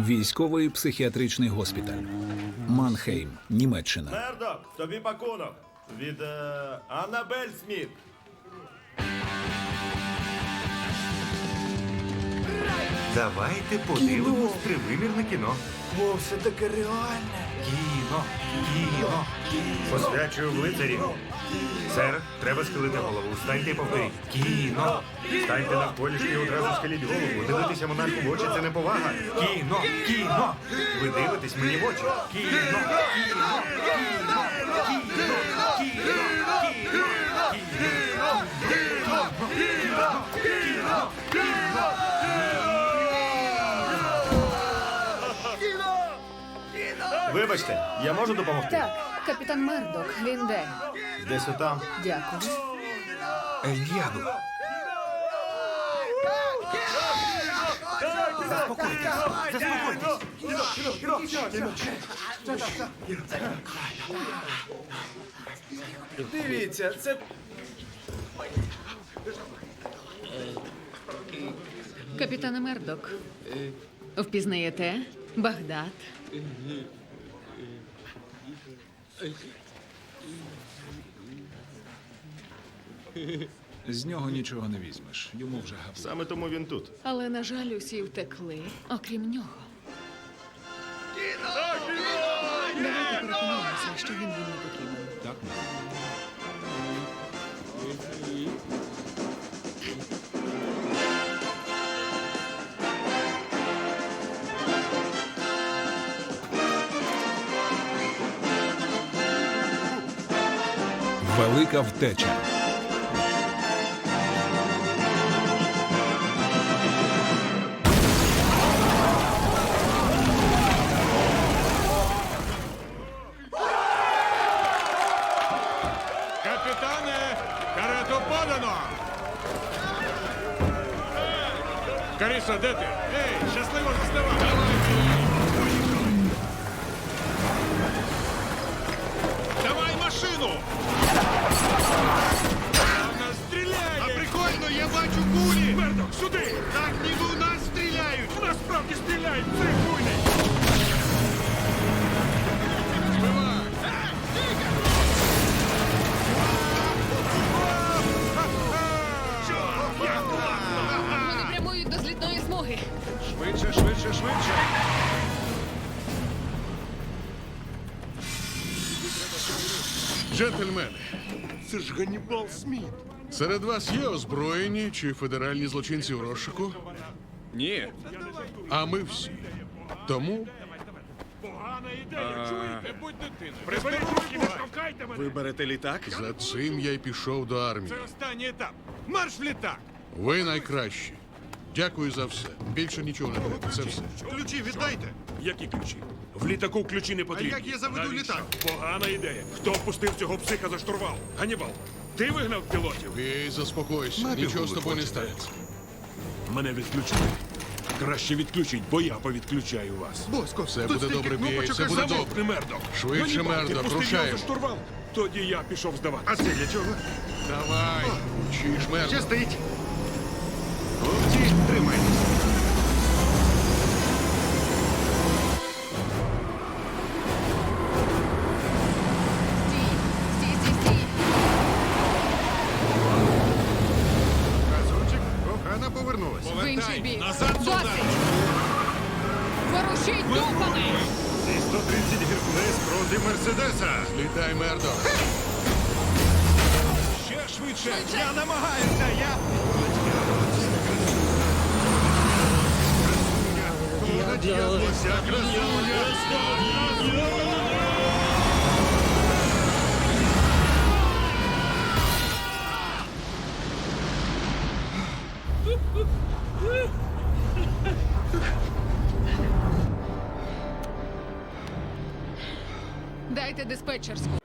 Військовий психіатричний госпіталь. Манхейм, Німеччина. Мердок, тобі пакунок від е, Аннабель Сміт. Давайте подивимось тривимірне кіно. О, все таке реальне. Кіно, кіно. Посвячую в лицарі. Сер, треба схилити голову. Встаньте і повторіть. Кіно. Станьте навколішки і одразу схиліть голову. Дивитися монарху в очі це не повага. Кіно, кіно. Ви дивитесь мені в очі. Кіно, кіно, кіно, кіно, кіно, кіно, Вибачте, я можу допомогти? Так, капітан Мердок, він де? Десь отам. Дякую. Ельяду. Дивіться, це Капітане Мердок. Впізнаєте? Багдад. З нього нічого не візьмеш. Йому вже гап. Саме тому він тут. Але, на жаль, усі втекли, окрім нього. Велика втеча. Капітане, карету подано! Карісо, де? Ей, щасливо заставай! Давай машину! Сюди! Так ніби у нас стріляють! У нас справді стріляють! Це кулі! Вони прямують до злітної смуги. Швидше, швидше, швидше. Джентльмени, це ж Ганнібал Сміт. Серед вас є озброєні чи федеральні злочинці у розшуку? Ні. А ми всі. Тому Погана ідея, чуєте? Будь дитиною. Приберіть руки, не штовхайте мене. виберете літак? за цим я й пішов до армії. Це останній етап. Марш в літак. Ви найкращі. Дякую за все. Більше нічого не треба. Це все. Ключі віддайте. Які ключі? В літаку ключі не потрібні. А як я заведу Навіщо? літак? Погана ідея. Хто впустив цього психа за штурвал? Ганібал, ти вигнав пілотів? Ей, заспокойся. Нічого з тобою не станеться. Мене відключили. Краще відключіть, бо я повідключаю вас. Боско, все буде добре, бій. Це буде Замовкни, добре. Мердок. Швидше, ти Мердок, його рушаємо. за штурвал. Тоді я пішов здавати. А це для чого? Давай. учиш, мерда? Що Хлопці, В інший бік. Назад! Досить! Ворушіть дупами! Ці 130 Геркулес проти Мерседеса. Літай, мердо. Ще швидше! Я намагаюся! Я... Над'явилася красуня. Дайте диспетчерську.